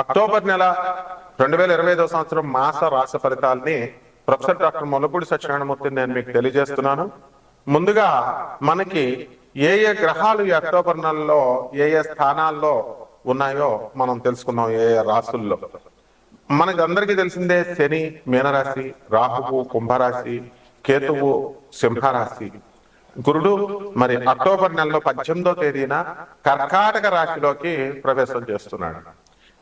October నెల రెండు వేల ఇరవై ఐదో సంవత్సరం మాస రాశి ఫలితాల్ని ప్రొఫెసర్ డాక్టర్ మొలపూడి సత్యనారాయణమూర్తిని నేను మీకు తెలియజేస్తున్నాను. ముందుగా మనకి ఏ ఏ గ్రహాలు ఈ అక్టోబర్ నెలలో ఏ ఏ స్థానాల్లో ఉన్నాయో మనం తెలుసుకున్నాం ఏ ఏ రాసుల్లో మనకి అందరికీ తెలిసిందే శని మీనరాశి రాహువు కుంభరాశి కేతువు సింహరాశి. గురుడు మరి అక్టోబర్ నెలలో పద్దెనిమిదో తేదీన కర్కాటక రాశిలోకి ప్రవేశం చేస్తున్నాడు.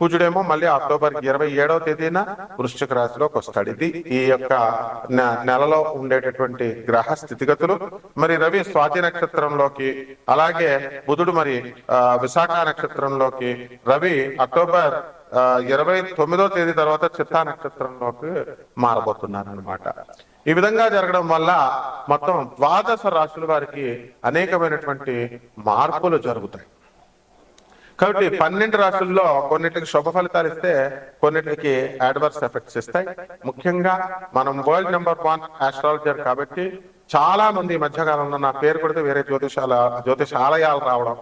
కుజుడేమో మళ్ళీ అక్టోబర్ ఇరవై ఏడవ తేదీన వృశ్చిక రాశిలోకి వస్తాడు. ఇది ఈ యొక్క నెలలో ఉండేటటువంటి గ్రహ స్థితిగతులు. మరి రవి స్వాతి నక్షత్రంలోకి అలాగే బుధుడు మరి ఆ, విశాఖ నక్షత్రంలోకి రవి అక్టోబర్ ఇరవై తొమ్మిదో తేదీ తర్వాత చిత్తా నక్షత్రంలోకి మారబోతున్నారు అనమాట ఈ విధంగా జరగడం వల్ల మొత్తం ద్వాదశ రాశుల వారికి అనేకమైనటువంటి మార్పులు జరుగుతాయి. కాబట్టి పన్నెండు రాష్ట్రాల్లో కొన్నిటికి శుభ ఫలితాలు ఇస్తే కొన్నిటికి అడ్వర్స్ ఎఫెక్ట్స్ ఇస్తాయి. ముఖ్యంగా మనం వరల్డ్ నెంబర్ వన్ ఆస్ట్రాలజర్ కాబట్టి చాలా మంది మధ్యకాలంలో నా పేరు కొడితే వేరే జ్యోతిషాల జ్యోతిషాలయాలు రావడం.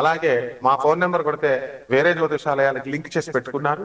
అలాగే మా ఫోన్ నెంబర్ కొడితే వేరే జ్యోతిషాలయాలకు లింక్ చేసి పెట్టుకున్నారు.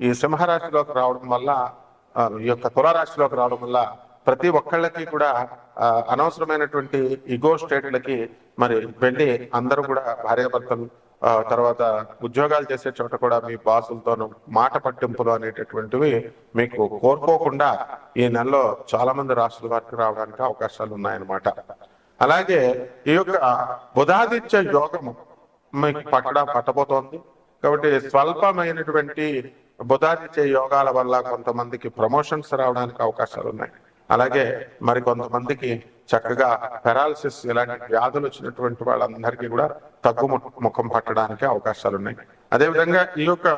ఈ సింహరాశిలోకి రావడం వల్ల ఈ యొక్క తులారాశిలోకి రావడం వల్ల ప్రతి ఒక్కళ్ళకి కూడా అనవసరమైనటువంటి ఇగో స్టేట్లకి మరి వెళ్ళి అందరూ కూడా భార్యాభర్తలు తర్వాత ఉద్యోగాలు చేసే చోట కూడా మీ బాసులతోనూ మాట పట్టింపులు అనేటటువంటివి మీకు కోరుకోకుండా ఈ నెలలో చాలా మంది రాష్ట్రాల వారికి రావడానికి అవకాశాలు ఉన్నాయన్నమాట అలాగే ఈ యొక్క బుధాదిత్య యోగము మీకు పట్టడా పట్టబోతోంది. కాబట్టి స్వల్పమైనటువంటి బుధాదిత్య యోగాల వల్ల కొంతమందికి ప్రమోషన్స్ రావడానికి అవకాశాలు ఉన్నాయి. అలాగే మరి కొంతమందికి చక్కగా పెరాలసిస్ ఇలాంటి వ్యాధులు వచ్చినటువంటి వాళ్ళందరికీ కూడా తగ్గు ముఖం పట్టడానికి అవకాశాలు ఉన్నాయి. అదేవిధంగా ఈ యొక్క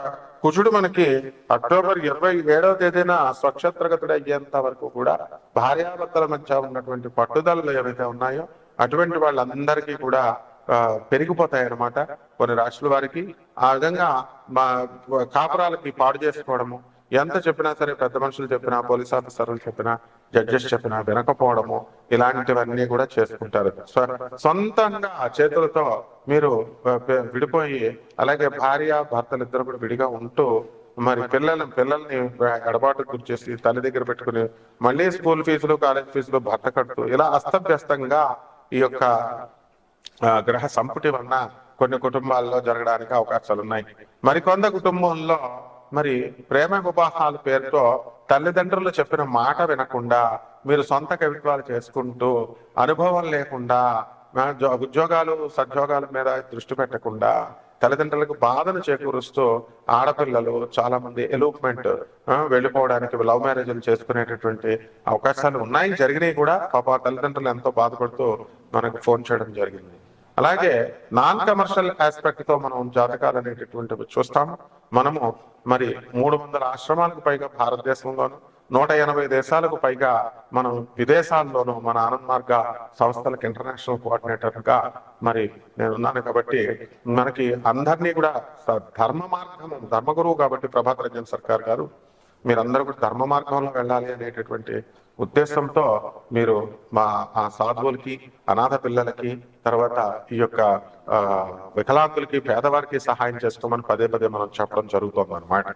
కుజుడు మనకి అక్టోబర్ ఇరవై ఏడవ తేదీన స్వక్షత్రగతుడు అయ్యేంత వరకు కూడా భార్యాభర్తల మధ్య ఉన్నటువంటి పట్టుదలలు ఏవైతే ఉన్నాయో అటువంటి వాళ్ళందరికీ కూడా పెరిగిపోతాయి అన్నమాట కొన్ని రాష్ట్రాల వారికి. ఆ విధంగా మా కాపురాలకి పాడు చేసుకోవడము ఎంత చెప్పినా సరే పెద్ద మనుషులు చెప్పినా పోలీస్ ఆఫీసర్లు చెప్పినా జడ్జెస్ చెప్పినా వినకపోవడము ఇలాంటివన్నీ కూడా చేసుకుంటారు. సొంతంగా చేతులతో మీరు విడిపోయి అలాగే భార్య భర్తలు ఇద్దరు కూడా విడిగా ఉంటూ మరి పిల్లల పిల్లల్ని ఎడబాటు గురిచేసి తల్లి దగ్గర పెట్టుకుని మళ్ళీ స్కూల్ ఫీజులు కాలేజ్ ఫీజులు భర్త కడుతూ ఇలా అస్తవ్యస్తంగా ఈ యొక్క గ్రహ సంపుటి వలన కొన్ని కుటుంబాల్లో జరగడానికి అవకాశాలు ఉన్నాయి మరికొంత కుటుంబంలో మరి ప్రేమ వివాహాల పేరుతో తల్లిదండ్రులు చెప్పిన మాట వినకుండా మీరు సొంత కవిత్వాలు చేసుకుంటూ అనుభవం లేకుండా జో- ఉద్యోగాలు సద్యోగాల మీద దృష్టి పెట్టకుండా తల్లిదండ్రులకు బాధను చేకూరుస్తూ ఆడపిల్లలు చాలా మంది ఎలూప్మెంట్ వెళ్ళిపోవడానికి లవ్ మ్యారేజ్లు చేసుకునేటటువంటి అవకాశాలు ఉన్నాయి. జరిగినాయి కూడా పాప తల్లిదండ్రులు ఎంతో బాధపడుతూ మనకు ఫోన్ చేయడం జరిగింది. అలాగే నాన్ కమర్షియల్ ఆస్పెక్ట్తో మనం జాతకాలు అనేటటువంటివి చూస్తాము. మనము మరి మూడు వందల ఆశ్రమాలకు పైగా భారతదేశంలోను నూట ఎనభై దేశాలకు పైగా మనం విదేశాల్లోనూ మన ఆనంద్ మార్గ సంస్థలకు ఇంటర్నేషనల్ కోఆర్డినేటర్గా మరి నేను ఉన్నాను కాబట్టి మనకి అందరినీ కూడా ధర్మ మార్గం ధర్మగురువు కాబట్టి ప్రభాత్ రంజన్ సర్కార్ గారు మీరందరూ కూడా ధర్మ మార్గంలో వెళ్ళాలి అనేటటువంటి ఉద్దేశంతో మీరు మా ఆ సాధువులకి అనాథ పిల్లలకి తర్వాత ఈ యొక్క వికలాంగులకి పేదవారికి సహాయం చేసుకోమని పదే పదే మనం చెప్పడం జరుగుతుంది అనమాట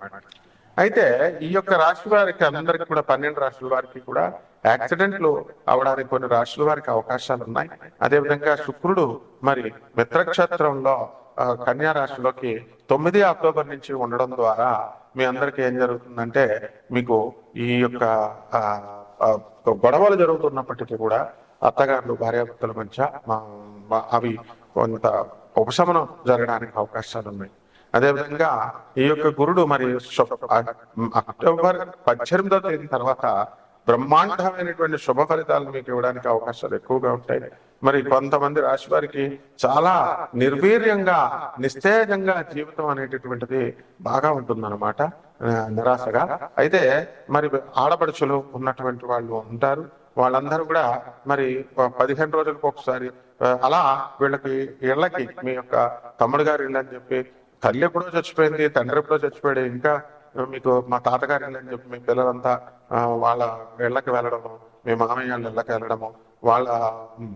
అయితే ఈ యొక్క రాశి వారికి అందరికి కూడా పన్నెండు రాష్ట్రాల వారికి కూడా యాక్సిడెంట్లు అవడానికి కొన్ని రాష్ట్రాల వారికి అవకాశాలు ఉన్నాయి. అదేవిధంగా శుక్రుడు మరి మిత్రక్షేత్రంలో కన్యా రాశిలోకి తొమ్మిది అక్టోబర్ నుంచి ఉండడం ద్వారా మీ అందరికి ఏం జరుగుతుందంటే మీకు ఈ యొక్క ఆ, గొడవలు జరుగుతున్నప్పటికీ కూడా అత్తగారులు భార్యాభర్తల మధ్య మా- అవి కొంత ఉపశమనం జరగడానికి అవకాశాలు ఉన్నాయి. అదేవిధంగా ఈ యొక్క గురుడు మరి అక్టోబర్ పద్దెనిమిదో తేదీ తర్వాత బ్రహ్మాండమైనటువంటి శుభ ఫలితాలను మీకు ఇవ్వడానికి అవకాశాలు ఎక్కువగా ఉంటాయి. మరి కొంతమంది రాశి వారికి చాలా నిర్వీర్యంగా నిస్తేజంగా జీవితం అనేటటువంటిది బాగా ఉంటుందన్నమాట. అనమాట నిరాశగా. అయితే మరి ఆడపడుచులు ఉన్నటువంటి వాళ్ళు ఉంటారు. వాళ్ళందరూ కూడా మరి పదిహేను రోజులకు ఒకసారి అలా వీళ్ళకి ఇళ్ళకి మీ యొక్క తమ్ముడు గారి ఇల్లు అని చెప్పి తల్లి ఎప్పుడో చచ్చిపోయింది తండ్రి ఎప్పుడో చచ్చిపోయాడు ఇంకా మీకు మా తాతగారి ఇల్లు అని చెప్పి మీ పిల్లలంతా వాళ్ళ ఇళ్ళకి వెళ్ళడము మీ మామయ్య వాళ్ళ ఇళ్ళకి వెళ్ళడము వాళ్ళ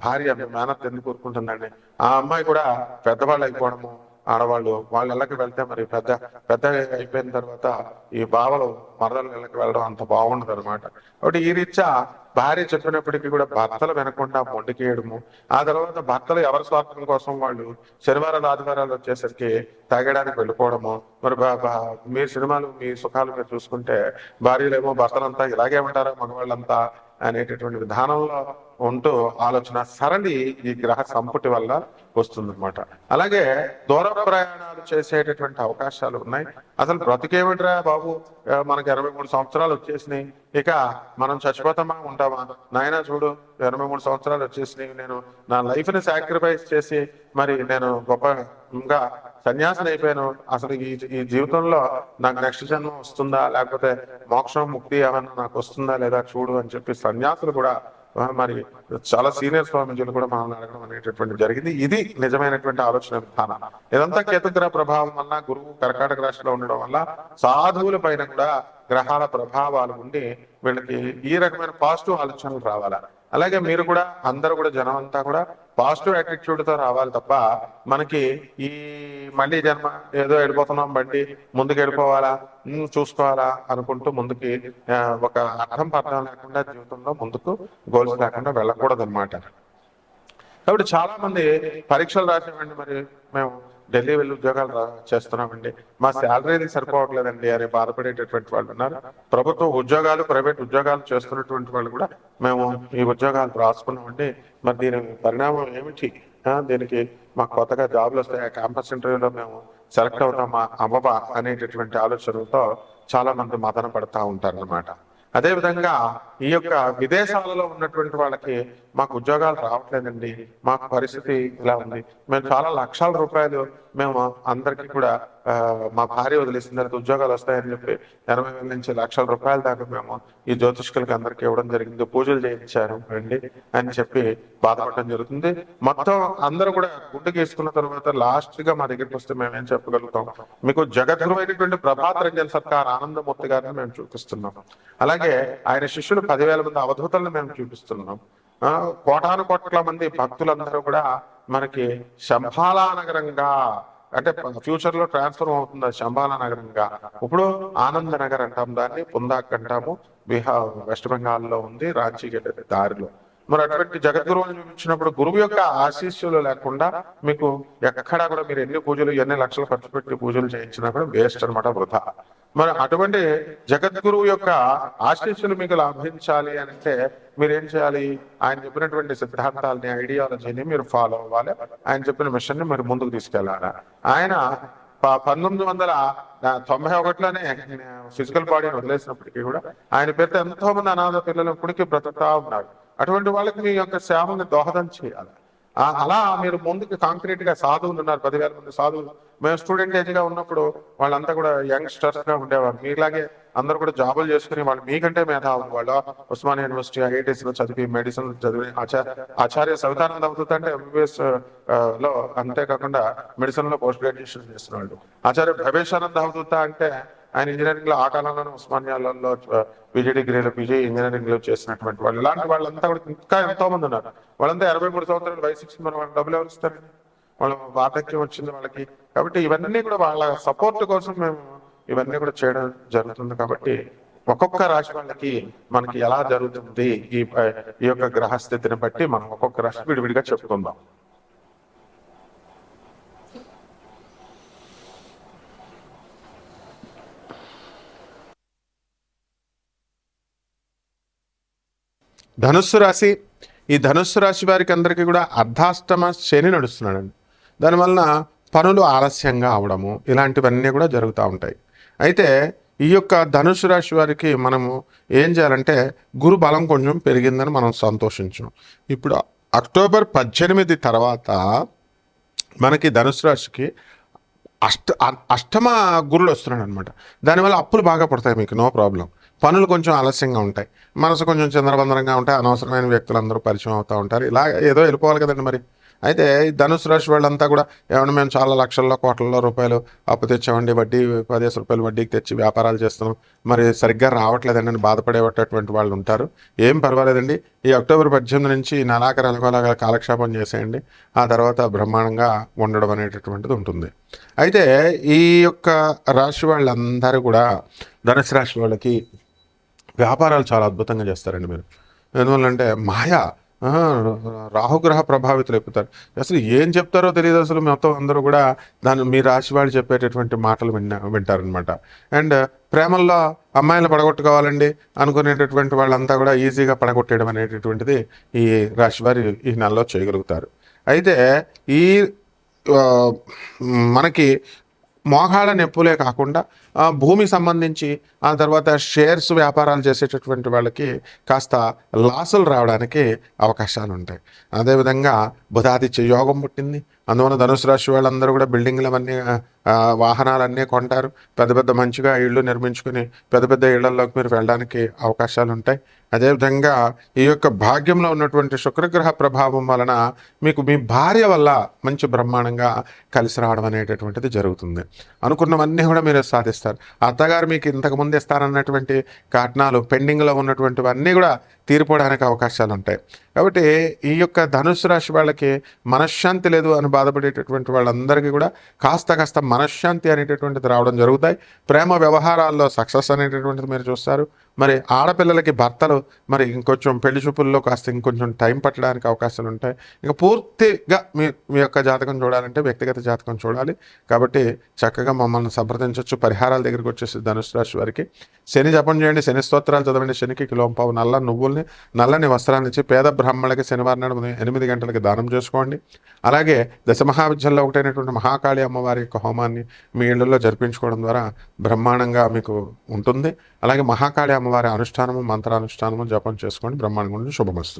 భార్య మీ మేనత్ ఎందుకు కోరుకుంటుందండి? ఆ అమ్మాయి కూడా పెద్దవాళ్ళు అయిపోవడము ఆడవాళ్ళు వాళ్ళ ఇళ్ళకి వెళ్తే మరి పెద్ద పెద్ద అయిపోయిన తర్వాత ఈ బావలు మరదల ఇళ్ళకి వెళ్ళడం అంత బాగుండదు అనమాట కాబట్టి ఈ రీత్యా భార్య చెప్పినప్పటికీ కూడా భర్తలు వినకుండా మొండికేయడము ఆ తర్వాత భర్తలు ఎవరి స్వార్థం కోసం వాళ్ళు శనివారాలు ఆదివారాలు వచ్చేసరికి తాగడానికి వెళ్ళిపోవడము మరి మీ సినిమాలు మీ సుఖాలు మీరు చూసుకుంటే భార్యలేమో భర్తలంతా ఇలాగే ఉంటారా మగవాళ్ళంతా అనేటటువంటి విధానంలో ఉంటూ ఆలోచన సరళి ఈ గ్రహ సంపుటి వల్ల వస్తుందన్నమాట. అలాగే దూర ప్రయాణాలు చేసేటటువంటి అవకాశాలు ఉన్నాయి. అసలు బ్రతికేమిట్రా బాబు? మనకి ఇరవై మూడు సంవత్సరాలు వచ్చేసినాయి. ఇక మనం చచ్చిపోతామా? ఉంటామా? నాయనా చూడు ఇరవై మూడు సంవత్సరాలు వచ్చేసినాయి. నేను నా లైఫ్ని సాక్రిఫైస్ చేసి మరి నేను గొప్ప ఇంకా సన్యాసిని అయిపోయాను. అసలు ఈ ఈ జీవితంలో నాకు నెక్స్ట్ జన్మ వస్తుందా? లేకపోతే మోక్షం ముక్తి ఏమన్నా నాకు వస్తుందా లేదా చూడు అని చెప్పి సన్యాసులు కూడా మరి చాలా సీనియర్ స్వామీజీలు కూడా మనల్ని అడగడం అనేటటువంటి జరిగింది. ఇది నిజమైనటువంటి ఆలోచన విధానం. ఇదంతా కేతుగ్రహ ప్రభావం వల్ల గురువు కర్కాటక రాశిలో ఉండడం వల్ల సాధువుల పైన కూడా గ్రహాల ప్రభావాలు ఉండి వీళ్ళకి ఈ రకమైన పాజిటివ్ ఆలోచనలు రావాలి? అలాగే మీరు కూడా అందరూ కూడా జనం అంతా కూడా పాజిటివ్ యాటిట్యూడ్తో రావాలి తప్ప మనకి ఈ మళ్ళీ జన్మ ఏదో వెళ్ళిపోతున్నాం బండి ముందుకు వెళ్ళిపోవాలా చూసుకోవాలా అనుకుంటూ ముందుకి ఒక అర్థం పర్థం లేకుండా జీవితంలో ముందుకు గోల్స్ లేకుండా వెళ్ళకూడదు అనమాట కాబట్టి చాలా మంది పరీక్షలు రాసామండి మరి మేము ఢిల్లీ వెళ్ళి ఉద్యోగాలు చేస్తున్నామండి. మా శాలరీ సరిపోవట్లేదండి. అని బాధపడేటటువంటి వాళ్ళు ఉన్నారు. ప్రభుత్వ ఉద్యోగాలు ప్రైవేట్ ఉద్యోగాలు చేస్తున్నటువంటి వాళ్ళు కూడా మేము ఈ ఉద్యోగాలు రాసుకున్నామండి. మరి దీని పరిణామం ఏమిటి? దీనికి మాకు కొత్తగా జాబ్లు వస్తాయి. క్యాంపస్ ఇంటర్వ్యూలో మేము సెలెక్ట్ అవుతామా అవ్వవా అనేటటువంటి ఆలోచనలతో చాలా మంది మదన పడతా ఉంటారు అనమాట అదే విధంగా ఈ యొక్క విదేశాలలో ఉన్నటువంటి వాళ్ళకి మాకు ఉద్యోగాలు రావట్లేదండి మాకు పరిస్థితి ఇలా ఉంది. మేము చాలా లక్షల రూపాయలు మేము అందరికీ కూడా మా భార్య వదిలేసిన తర్వాత ఉద్యోగాలు వస్తాయని చెప్పి ఎనభై వేల నుంచి లక్షల రూపాయల దాకా మేము ఈ జ్యోతిష్కులకి అందరికీ ఇవ్వడం జరిగింది పూజలు చేయించారు అండి అని చెప్పి బాధపడడం జరుగుతుంది. మొత్తం అందరూ కూడా గుడ్డు గీసుకున్న తర్వాత లాస్ట్గా మా దగ్గరికి వస్తే మేము ఏం చెప్పగలుగుతాం? మీకు జగద్గురువైనటువంటి ప్రభాత్ రంజన్ సర్కార్ ఆనందమూర్తి గారిని మేము చూపిస్తున్నాం. అలాగే ఆయన శిష్యులు పదివేల మంది అవధూతలను మేము చూపిస్తున్నాం. కోటాను కోట్ల మంది భక్తులందరూ కూడా మనకి శంభాలా నగరంగా అంటే ఫ్యూచర్లో ట్రాన్స్ఫర్ అవుతుంది అది నగరంగా. ఇప్పుడు ఆనంద నగర్ అంటాం దాన్ని పుందాక్ అంటాము. బీహార్ వెస్ట్ బెంగాల్లో ఉంది రాంచీకి దారిలో. మరి అటువంటి జగద్గురువుని చూపించినప్పుడు గురువు యొక్క ఆశీస్సులు లేకుండా మీకు ఎక్కడా కూడా మీరు ఎన్ని పూజలు ఎన్ని లక్షలు ఖర్చు పెట్టి పూజలు చేయించినా కూడా వేస్ట్ అనమాట వృధా. మరి అటువంటి జగద్గురువు యొక్క ఆశీస్సులు మీకు లాభించాలి అని అంటే మీరేం చేయాలి? ఆయన చెప్పినటువంటి సిద్ధాంతాలని ఐడియాలజీని మీరు ఫాలో అవ్వాలి. ఆయన చెప్పిన మిషన్ని మీరు ముందుకు తీసుకెళ్ళాలి? ఆయన పంతొమ్మిది వందల తొంభై ఒకటిలోనే ఫిజికల్ బాడీని వదిలేసినప్పటికీ కూడా ఆయన పేరుతో ఎంతో మంది అనాథ పిల్లలు ఇప్పటికీ బ్రతుకుతా ఉన్నారు. అటువంటి వాళ్ళకి మీ యొక్క సేవల్ని దోహదం చేయాలి? అలా మీరు ముందుకు కాంక్రీట్గా సాధువులు ఉన్నారు పదివేల మంది సాధువులు. మేము స్టూడెంట్ ఏజ్గా ఉన్నప్పుడు వాళ్ళంతా కూడా యంగ్స్టర్స్గా ఉండేవారు. మీలాగే అందరూ కూడా జాబులు చేసుకుని వాళ్ళు మీకంటే మేధావులు వాళ్ళు. ఉస్మానియా యూనివర్సిటీ ఐఐటీస్లో చదివి మెడిసిన్ చదివి ఆచార్య ఆచార్య సవితానంద అవధూత అంటే ఎంబీబీఎస్లో అంతేకాకుండా మెడిసిన్లో పోస్ట్ గ్రాడ్యుయేషన్ చేస్తున్నాడు ఆచార్య భవేశానంద అవుతుందా అంటే ఆయన ఇంజనీరింగ్లో ఆ కాలంలోనే ఉస్మానియాలలో పీజీ డిగ్రీలో పీజీ ఇంజనీరింగ్లో చేసినటువంటి వాళ్ళు. ఇలాంటి వాళ్ళంతా కూడా ఇంకా ఎంతో మంది ఉన్నారు. వాళ్ళంతా ఇరవై మూడు సంవత్సరాలు వయసు ఇచ్చింది వాళ్ళు వాళ్ళకి డబ్బులు ఎవరు ఇస్తారండి వాళ్ళ వార్ధక్యం వచ్చింది వాళ్ళకి. కాబట్టి ఇవన్నీ కూడా వాళ్ళ సపోర్ట్ కోసం మేము ఇవన్నీ కూడా చేయడం జరుగుతుంది కాబట్టి ఒక్కొక్క రాశి వాళ్ళకి మనకి ఎలా జరుగుతుంది ఈ ఈ యొక్క గ్రహస్థితిని బట్టి మనం ఒక్కొక్క రాశి విడివిడిగా చెప్పుకుందాం. ధనుస్సు రాశి ఈ ధనుస్సు రాశి వారికి అందరికీ కూడా అర్ధాష్టమ శని నడుస్తున్నాడండి. దానివలన పనులు ఆలస్యంగా అవడము ఇలాంటివన్నీ కూడా జరుగుతూ ఉంటాయి. అయితే ఈ యొక్క ధనుసు రాశి వారికి మనము ఏం చేయాలంటే గురు బలం కొంచెం పెరిగిందని మనం సంతోషించాం. ఇప్పుడు అక్టోబర్ పద్దెనిమిది తర్వాత మనకి ధనుసు రాశికి అష్ట అష్టమ గురుడు వస్తున్నాడు అనమాట దానివల్ల అప్పులు బాగా పడతాయి మీకు నో ప్రాబ్లం. పనులు కొంచెం ఆలస్యంగా ఉంటాయి. మనసు కొంచెం చంద్రబంధనంగా ఉంటాయి. అనవసరమైన వ్యక్తులందరూ పరిచయం అవుతూ ఉంటారు. ఇలా ఏదో వెళ్ళిపోవాలి కదండి మరి. అయితే ధనుసు రాశి వాళ్ళంతా కూడా ఏమన్నా మేము చాలా లక్షల్లో కోట్లలో రూపాయలు అప్పు తెచ్చామండి. వడ్డీ పదిహేను రూపాయలు వడ్డీకి తెచ్చి వ్యాపారాలు చేస్తున్నాం. మరి సరిగ్గా రావట్లేదండి అని బాధపడేటటువంటి వాళ్ళు ఉంటారు. ఏం పర్వాలేదండి. ఈ అక్టోబర్ పద్దెనిమిది నుంచి నెలాఖరు అనుకోలాగా కాలక్షేపం చేసేయండి. ఆ తర్వాత బ్రహ్మాండంగా ఉండడం అనేటటువంటిది ఉంటుంది. అయితే ఈ యొక్క రాశి వాళ్ళందరూ కూడా ధనుసు రాశి వాళ్ళకి వ్యాపారాలు చాలా అద్భుతంగా చేస్తారండి మీరు. ఎందువల్లంటే మాయ రాహుగ్రహ ప్రభావితులు ఎక్కుతారు. అసలు ఏం చెప్తారో తెలియదు అసలు మొత్తం అందరూ కూడా దాని మీ రాశి వాళ్ళు చెప్పేటటువంటి మాటలు విన్న వింటారనమాట అండ్ ప్రేమల్లో అమ్మాయిలు పడగొట్టుకోవాలండి అనుకునేటటువంటి వాళ్ళంతా కూడా ఈజీగా పడగొట్టేయడం అనేటటువంటిది ఈ రాశి వారి ఈ నెలలో చేయగలుగుతారు. అయితే ఈ మనకి మోకాళ్ళ నొప్పులే కాకుండా భూమి సంబంధించి ఆ తర్వాత షేర్స్ వ్యాపారాలు చేసేటటువంటి వాళ్ళకి కాస్త లాసులు రావడానికి అవకాశాలు ఉంటాయి అదేవిధంగా బుధాదిత్య యోగం పుట్టింది. అందువల్ల ధనుసు రాశి వాళ్ళందరూ కూడా బిల్డింగ్లు అవన్నీ వాహనాలన్నీ కొంటారు. పెద్ద పెద్ద మంచిగా ఇళ్ళు నిర్మించుకుని పెద్ద పెద్ద ఇళ్ళలోకి మీరు వెళ్ళడానికి అవకాశాలు ఉంటాయి అదేవిధంగా ఈ యొక్క భాగ్యంలో ఉన్నటువంటి శుక్రగ్రహ ప్రభావం వలన మీకు మీ భార్య వల్ల మంచి బ్రహ్మాండంగా కలిసి రావడం అనేటటువంటిది జరుగుతుంది. అనుకున్నవన్నీ కూడా మీరు సాధిస్తారు. అత్తగారు మీకు ఇంతకు ముందు ఇస్తారన్నటువంటి కారణాలు పెండింగ్లో ఉన్నటువంటివన్నీ కూడా తీరిపోవడానికి అవకాశాలు ఉంటాయి కాబట్టి ఈ యొక్క ధనుసు రాశి వాళ్ళకి మనశ్శాంతి లేదు అని బాధపడేటటువంటి వాళ్ళందరికీ కూడా కాస్త కాస్త మనశ్శాంతి అనేటటువంటిది రావడం జరుగుతాయి. ప్రేమ వ్యవహారాల్లో సక్సెస్ అనేటటువంటిది మీరు చూస్తారు. మరి ఆడపిల్లలకి భర్తలు మరి ఇంకొంచెం పెళ్ళి చూపుల్లో కాస్త ఇంకొంచెం టైం పట్టడానికి అవకాశాలు ఉంటాయి. ఇంకా పూర్తిగా మీ మీ యొక్క జాతకం చూడాలంటే వ్యక్తిగత జాతకం చూడాలి. కాబట్టి చక్కగా మమ్మల్ని సంప్రదించవచ్చు పరిహారాల దగ్గరికి వచ్చేసి ధనుసు రాశి వారికి. శని జపం చేయండి శని స్తోత్రాలు చదవండి. శనికి కిలోంపావు నల్ల నువ్వుల్ని నల్లని వస్త్రాన్ని ఇచ్చి పేద బ్రాహ్మణులకి శనివారం నాడు ఉదయం ఎనిమిది గంటలకి దానం చేసుకోండి. అలాగే దశమహావిద్యల్లో ఒకటైనటువంటి మహాకాళి అమ్మవారి యొక్క హోమాన్ని మీ ఇళ్ళలో జరిపించుకోవడం ద్వారా బ్రహ్మాండంగా మీకు ఉంటుంది. అలాగే మహాకాళి అమ్మవారి అనుష్ఠానము మంత్రానుష్ఠానము జపం చేసుకోండి. బ్రహ్మాండంగా శుభమస్తు.